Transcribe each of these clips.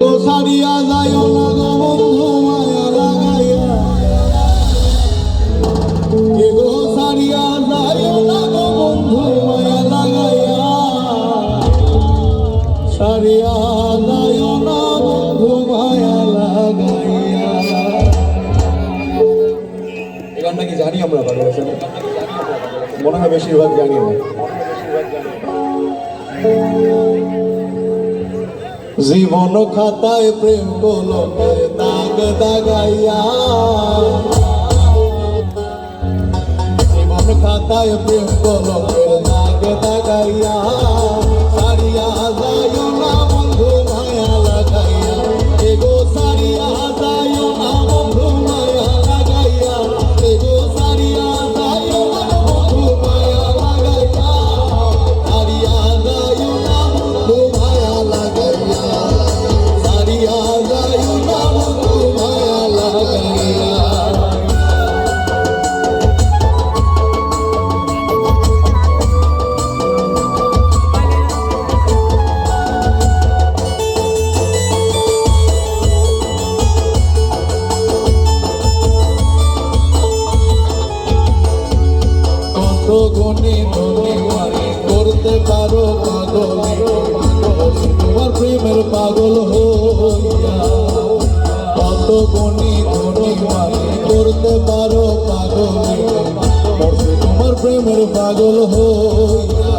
সারিয়া যায় না গো বন্ধু সারিয়া না গো বন্ধু, মায়া লাগাইয়া। সারিয়া যায় না বন্ধু, মায়া লাগাইয়া। এই কি জানি আমরা ভালোবাসা? মনে হয় বেশিরভাগ জানি না জীবন খাতায় প্রেম গোলকায় দাগ দাগাইয়া। জীবন খাতায় প্রেম গোলকের দাগ দাগাইয়া। মনে মনে করতে পারো পাগল তোমার প্রেমের পাগল হো কত গুণে গুণে করতে পারো পাগল। তোমার প্রেমের পাগল হইয়া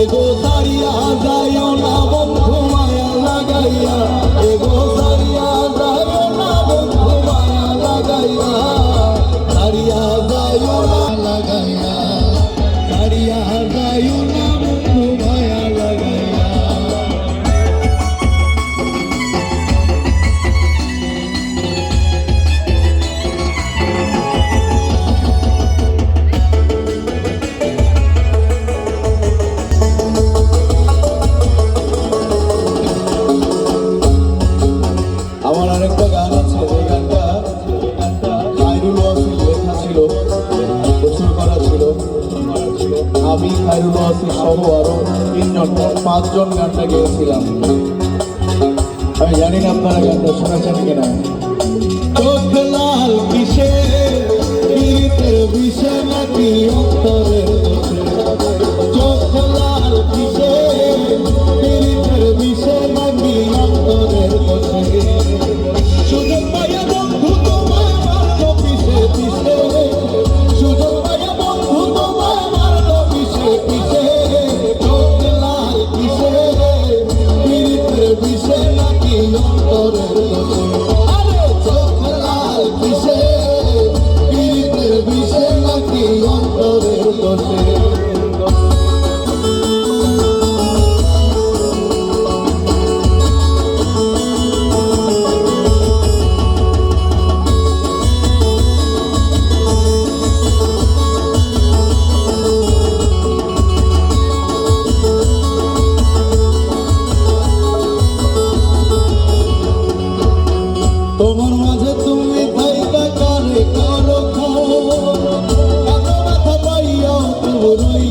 এগো তারিয়া যায় না বন্ধু মায়া লাগাইয়া। এগো আমি খাইরুল আসি সহ আরও তিনজন পাঁচজন গানটা গেয়েছিলাম। আমি জানি না আপনারা গানটা শোনাচ্ছেন কিনা। Yollar arasında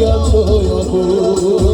গেছো অবু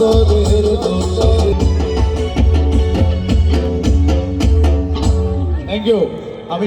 সাগরের থ্যাংক ইউ আমি